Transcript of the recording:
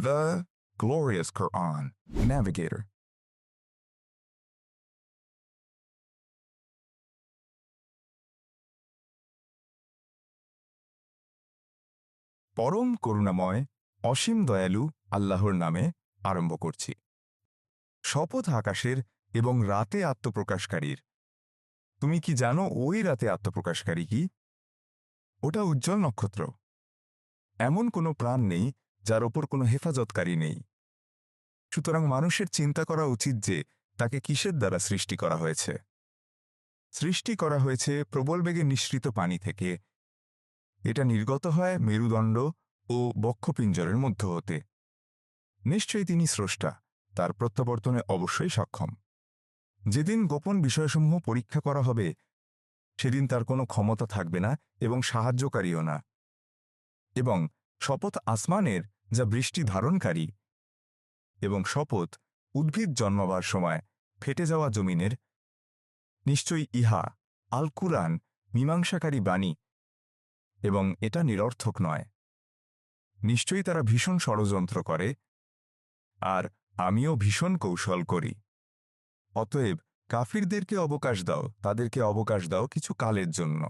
The glorious Quran. Navigator. পরম করুণাময়, অসীম দয়ালু আল্লাহর নামে আরম্ভ করছি শপথ আকাশের এবং রাতে আত্মপ্রকাশকারীর তুমি কি জানো ওই রাতে আত্মপ্রকাশকারী কি ওটা উজ্জ্বল নক্ষত্র এমন কোনো প্রাণ নেই যার ওপর কোনো হেফাজতকারী নেই। সুতরাং মানুষের চিন্তা করা উচিত যে, তাকে কিসের দ্বারা সৃষ্টি করা হয়েছে? সৃষ্টি করা হয়েছে প্রবল বেগে নিঃসৃত পানি থেকে। এটা নির্গত হয় মেরুদণ্ড ও বক্ষপিঞ্জরের মধ্য হতে। নিশ্চয়ই তিনি স্রষ্টা, তার প্রত্যাবর্তনে অবশ্যই সক্ষম। যেদিন গোপন বিষয়সমূহ পরীক্ষা করা হবে, সেদিন তার কোনো ক্ষমতা থাকবে না এবং সাহায্যকারীও না। এবং শপথ আসমানের যা বৃষ্টি ধারণকারী এবং শপথ উদ্ভিদ জন্মাবার সময় ফেটে যাওয়া জমিনের। নিশ্চয়ই ইহা আল কুরআন মীমাংসাকারী বাণী এবং এটা নিরর্থক নয়। নিশ্চয়ই তারা ভীষণ ষড়যন্ত্র করে আর আমিও ভীষণ কৌশল করি। অতএব কাফিরদেরকে অবকাশ দাও, তাদেরকে অবকাশ দাও কিছু কালের জন্য।